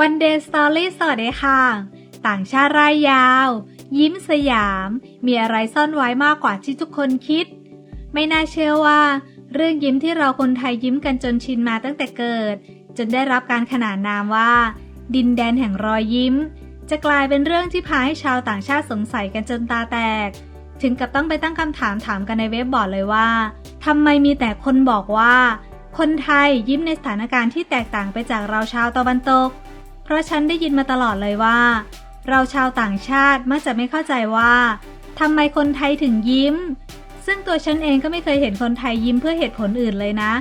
วันเดย์สตอรี่สวัสดีค่ะ ต่างชาติรายยาว ยิ้มสยาม มีอะไรซ่อนไว้มากกว่าที่ทุกคนคิด ไม่น่าเชื่อว่า เรื่องยิ้มที่เราคนไทยยิ้มกันจนชินมาตั้งแต่เกิด จนได้รับการขนานนามว่า ดินแดนแห่งรอยยิ้ม จะกลายเป็นเรื่องที่พาให้ชาวต่างชาติสงสัยกันจนตาแตก ถึงกับต้องไปตั้งคำถามถามกันในเว็บบอร์ดเลยว่าทำไมมีแต่คนบอกว่า คนไทยยิ้มในสถานการณ์ที่แตกต่างไปจากเราชาวตะวันตก ราะฉันได้ยินมาตลอดเลยว่า เราชาวต่างชาติมักจะไม่เข้าใจว่าทำไมคนไทยถึงยิ้ม ซึ่งตัวฉันเองก็ไม่เคยเห็นคนไทยยิ้มเพื่อเหตุผลอื่นเลยนะ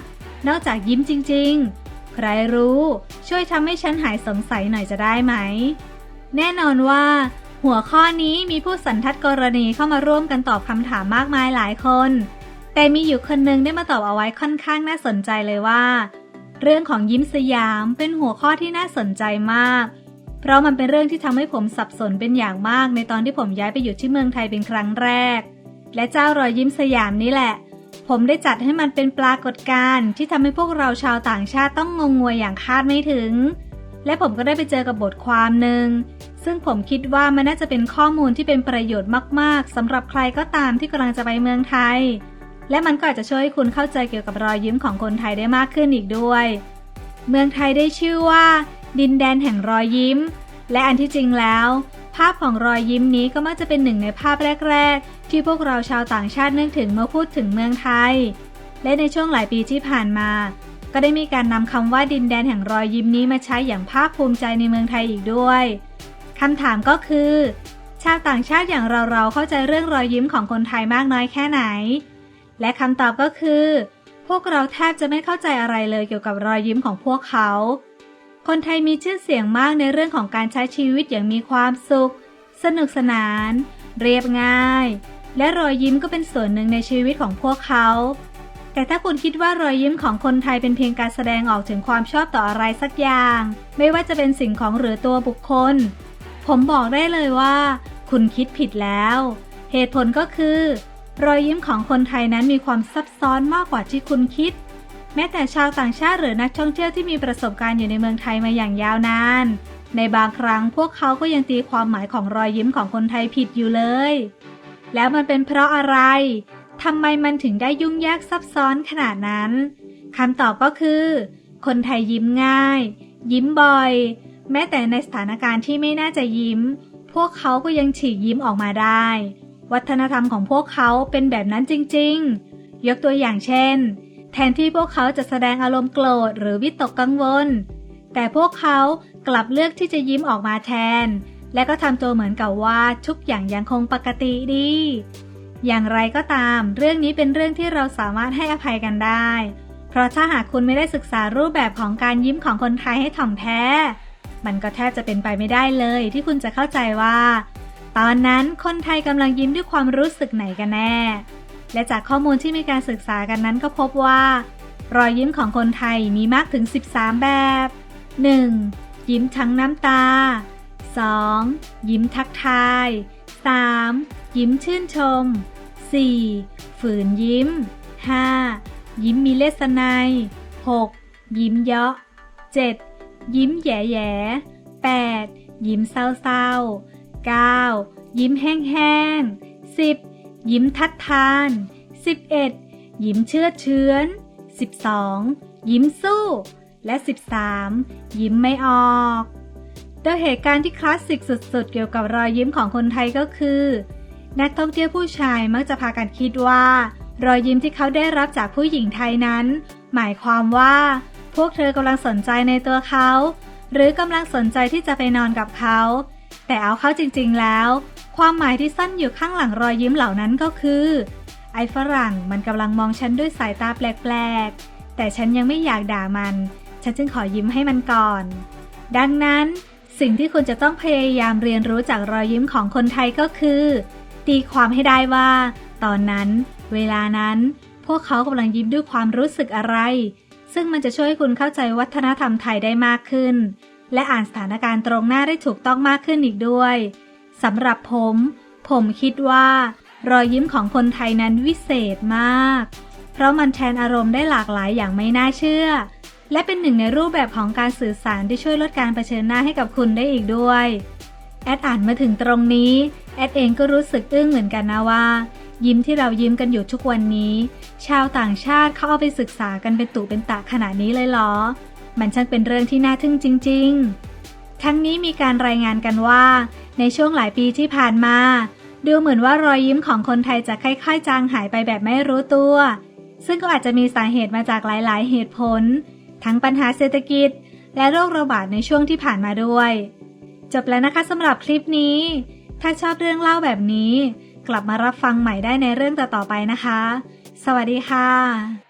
นอกจากยิ้มจริง ๆ ใครรู้ช่วยทำให้ฉันหายสงสัยหน่อยจะได้ไหม แน่นอนว่า หัวข้อนี้มีผู้สันทัดกรณีเข้ามาร่วมกันตอบคำถามมากมายหลายคน แต่มีอยู่คนหนึงได้มาตอบเอาไว้ค่อนข้างน่าสนใจเลยว่า เรื่องของยิ้มสยามเป็นหัวข้อที่น่าสนใจมาก เพราะมันเป็นเรื่องที่ทำให้ผมสับสนเป็นอย่างมากในตอนที่ผมย้ายไปอยู่ที่เมืองไทยเป็นครั้งแรก และเจ้ารอยยิ้มสยามนี้แหละ ผมได้จัดให้มันเป็นปรากฏการณ์ที่ทำให้พวกเราชาวต่างชาติต้องงงงวยอย่างคาดไม่ถึง และผมก็ได้ไปเจอกับบทความหนึ่งซึ่งผมคิดว่ามันน่าจะเป็นข้อมูลที่เป็นประโยชน์มาก ๆสำหรับใครก็ตามที่กำลังจะไปเมืองไทย และมันก็อาจจะช่วยให้คุณเข้าใจเกี่ยวกับรอยยิ้มของคนไทยได้มากขึ้นอีกด้วย เมืองไทยได้ชื่อว่า ดินแดนแห่งรอยยิ้ม และอันที่จริงแล้ว ภาพของรอยยิ้มนี้ก็มักจะเป็นหนึ่งในภาพแรก ๆ ที่พวกเราชาวต่างชาตินึกถึงเมื่อพูดถึงเมืองไทย และในช่วงหลายปีที่ผ่านมา ก็ได้มีการนำคำว่าดินแดนแห่งรอยยิ้มนี้มาใช้อย่างภาคภูมิใจในเมืองไทยอีกด้วยคำถามก็คือ ชาวต่างชาติอย่างเราๆเข้าใจเรื่องรอยยิ้มของคนไทยมากน้อยแค่ไหน และคำตอบก็คือ พวกเราแทบจะไม่เข้าใจอะไรเลยเกี่ยวกับรอยยิ้มของพวกเขา คนไทยมีชื่อเสียงมากในเรื่องของการใช้ชีวิตอย่างมีความสุข สนุกสนาน เรียบง่าย และรอยยิ้มก็เป็นส่วนหนึ่งในชีวิตของพวกเขา แต่ถ้าคุณคิดว่ารอยยิ้มของคนไทยเป็นเพียงการแสดงออกถึงความชอบต่ออะไรสักอย่าง ไม่ว่าจะเป็นสิ่งของหรือตัวบุคคล ผมบอกได้เลยว่า คุณคิดผิดแล้ว เหตุผลก็คือ รอยยิ้มของคนไทยนั้นมีความซับซ้อนมากกว่าที่คุณคิด แม้แต่ชาวต่างชาติหรือนักท่องเที่ยวที่มีประสบการณ์อยู่ในเมืองไทยมาอย่างยาวนาน ในบางครั้งพวกเขาก็ยังตีความหมายของรอยยิ้มของคนไทยผิดอยู่เลย แล้วมันเป็นเพราะอะไรทำไมมันถึงได้ยุ่งยากซับซ้อนขนาดนั้นคำตอบก็คือ คนไทยยิ้มง่าย ยิ้มบ่อย แม้แต่ในสถานการณ์ที่ไม่น่าจะยิ้ม พวกเขาก็ยังฉีกยิ้มออกมาได้ วัฒนธรรมของพวกเขาเป็นแบบนั้นจริง ๆ ยกตัวอย่างเช่น แทนที่พวกเขาจะแสดงอารมณ์โกรธหรือวิตกกังวล แต่พวกเขากลับเลือกที่จะยิ้มออกมาแทน และก็ทำตัวเหมือนกับว่าทุกอย่างยังคงปกติดี อย่างไรก็ตาม เรื่องนี้เป็นเรื่องที่เราสามารถให้อภัยกันได้ เพราะถ้าหากคุณไม่ได้ศึกษารูปแบบของการยิ้มของคนไทยให้ถ่องแท้ มันก็แทบจะเป็นไปไม่ได้เลยที่คุณจะเข้าใจว่า ตอนนั้นคนไทยกำลังยิ้มด้วยความรู้สึกไหนกันแน่ และจากข้อมูลที่มีการศึกษากันนั้นก็พบว่า รอยยิ้มของคนไทยมีมากถึง 13 แบบ 1. ยิ้มทั้งน้ำตา 2. ยิ้มทักทาย 3. ยิ้มชื่นชม 4. ฝืนยิ้ม 5. ยิ้มมีเลสไนย 6. ยิ้มเยาะ 7. ยิ้มแย่แย่ 8. ยิ้มเศร้าๆ 9. ยิ้มแห้งๆ 10. ยิ้มทัดทาน 11. ยิ้มเชื่อเชื้อน 12. ยิ้มสู้ และ 13. ยิ้มไม่ออกโดยเหตุการณ์ที่คลาสสิกสุดๆ เกี่ยวกับรอยยิ้มของคนไทยก็คือ นักท่องเที่ยวผู้ชายมักจะพากันคิดว่า รอยยิ้มที่เขาได้รับจากผู้หญิงไทยนั้น หมายความว่า พวกเธอกำลังสนใจในตัวเขา หรือกำลังสนใจที่จะไปนอนกับเขา แต่เอาเข้าจริงๆแล้ว ความหมายที่ซ่อนอยู่ข้างหลังรอยยิ้มเหล่านั้นก็คือ ไอ้ฝรั่งมันกำลังมองฉันด้วยสายตาแปลกๆ แต่ฉันยังไม่อยากด่ามัน ฉันจึงขอยิ้มให้มันก่อน ดังนั้นสิ่งที่คุณจะต้องพยายามเรียนรู้จากรอยยิ้มของคนไทยก็คือ ตีความให้ได้ว่า ตอนนั้น เวลานั้น พวกเขากำลังยิ้มด้วยความรู้สึกอะไร ซึ่งมันจะช่วยให้คุณเข้าใจวัฒนธรรมไทยได้มากขึ้น และอ่านสถานการณ์ตรงหน้าได้ถูกต้องมากขึ้นอีกด้วยสำหรับผม ผมคิดว่า รอยยิ้มของคนไทยนั้นวิเศษมาก เพราะมันแทนอารมณ์ได้หลากหลายอย่างไม่น่าเชื่อ และเป็นหนึ่งในรูปแบบของการสื่อสารที่ช่วยลดการเผชิญหน้าให้กับคุณได้อีกด้วย แอดอ่านมาถึงตรงนี้ แอดเองก็รู้สึกอึ้งเหมือนกันนะว่า ยิ้มที่เรายิ้มกันอยู่ทุกวันนี้ ชาวต่างชาติเขาเอาไปศึกษากันเป็นตุเป็นตะขนาดนี้เลยเหรอ มันช่างเป็นเรื่องที่น่าทึ่งจริง ๆ ทั้งนี้มีการรายงานกันว่า ในช่วงหลายปีที่ผ่านมา ดูเหมือนว่ารอยยิ้มของคนไทยจะค่อยๆ จางหายไปแบบไม่รู้ตัว ซึ่งก็อาจจะมีสาเหตุมาจากหลายๆ เหตุผล ทั้งปัญหาเศรษฐกิจ และโรคระบาดในช่วงที่ผ่านมาด้วย จบแล้วนะคะสำหรับคลิปนี้ ถ้าชอบเรื่องเล่าแบบนี้ กลับมารับฟังใหม่ได้ในเรื่องต่อๆไปนะคะ สวัสดีค่ะ